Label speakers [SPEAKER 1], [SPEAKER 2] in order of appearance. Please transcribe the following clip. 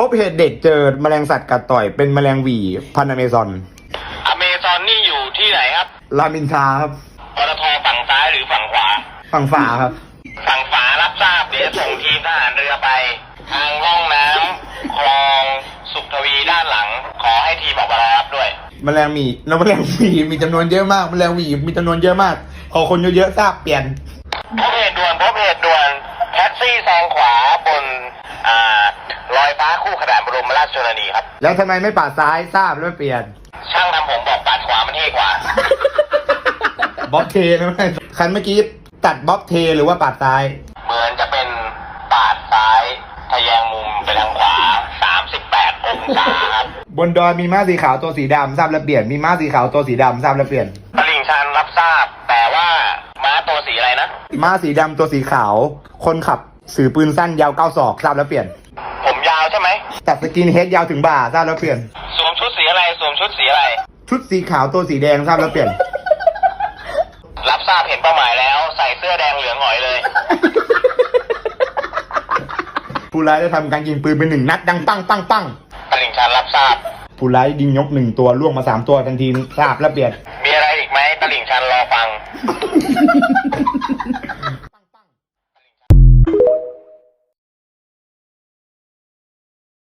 [SPEAKER 1] พบเหตุเด็กเจอแมลงสัตว์กัดต่อยเป็นแมลงหวีพันธุ์อเมซอน
[SPEAKER 2] อเมซอนนี่อยู่ที่ไหนครับ
[SPEAKER 1] รามอินทราครับ
[SPEAKER 2] ปตทฝั่งซ้ายหรือฝั่งขวา
[SPEAKER 1] ฝั่งฝาครับ
[SPEAKER 2] ฝั่งฝารับทราบเดี๋ยวส่งทีมทหารเรือไป ทางร่องน้ำคลองสุขทวีด้านหลัง ขอให้ทีมออกมารอรับด้วย
[SPEAKER 1] แมลงหมีแล้วแมลงหวีมีจำนวนเยอะมาก แมลงหวีมีจำนวนเยอะมากขอคนเยอะๆทราบเปลี่ยน
[SPEAKER 2] พบเหตุด่วนพบเหตุด่วนแท็กซี่แซงขวาบนอ่าล อยฟ้าคู่ขนานบรมราชชนนีครับ
[SPEAKER 1] แล้วทำไมไม่ปาดซ้ายทราบแล้วไม่เปลี่ยน
[SPEAKER 2] ช่างทำผมบอกปัดขวามันเท่กว่า
[SPEAKER 1] บล็อกเทนะไม่คันเมื่อกี้ตัดบล็อกเทหรือว่าปาดซ้าย
[SPEAKER 2] เหมือนจะเป็นปาดซ้ายทะแยงมุมไปทางขวา 38 องศาครับ
[SPEAKER 1] บนดอยมีม้าสีขาวตัวสีดำทราบแล้วเปลี่ยน มีม้าสีขาวตัวสีดำทราบแล้วเปลี่ยน
[SPEAKER 2] ตลิ่งชันรับทราบ แต่ว่าม้าตัวสีอะไรนะ
[SPEAKER 1] ม้าสีดำตัวสีขาว คนขับสือปืนสั้นยาวเก้าศอกทราบแล้วเปลี่ยน
[SPEAKER 2] ผมยาว ใช่ไหม
[SPEAKER 1] ตัดสกินเฮดยาวถึงบ่าทราบแล้วเปลี่ยน
[SPEAKER 2] สวมชุดสีอะไรสวมชุดสีอะไร
[SPEAKER 1] ชุดสีขาวตัวสีแดงทราบแล้วเปลี่ยน
[SPEAKER 2] รับทราบเห็นเป้าหมายแล้ว ใส่เสื้อแดงเหลืองหงอยเลย
[SPEAKER 1] ผู้ร้ายได้ทำการยิงปืนไปหนึ่งนัดดังปังปังปัง
[SPEAKER 2] ตลิ่งชันรับทราบ
[SPEAKER 1] ผู้ร้ายยิงยกหนึ่งตัวล่วงมาสามตัวทันทีทราบแล้วเปลี่ยน
[SPEAKER 2] มีอะไรอีกไหมตลิ่งชันรอฟัง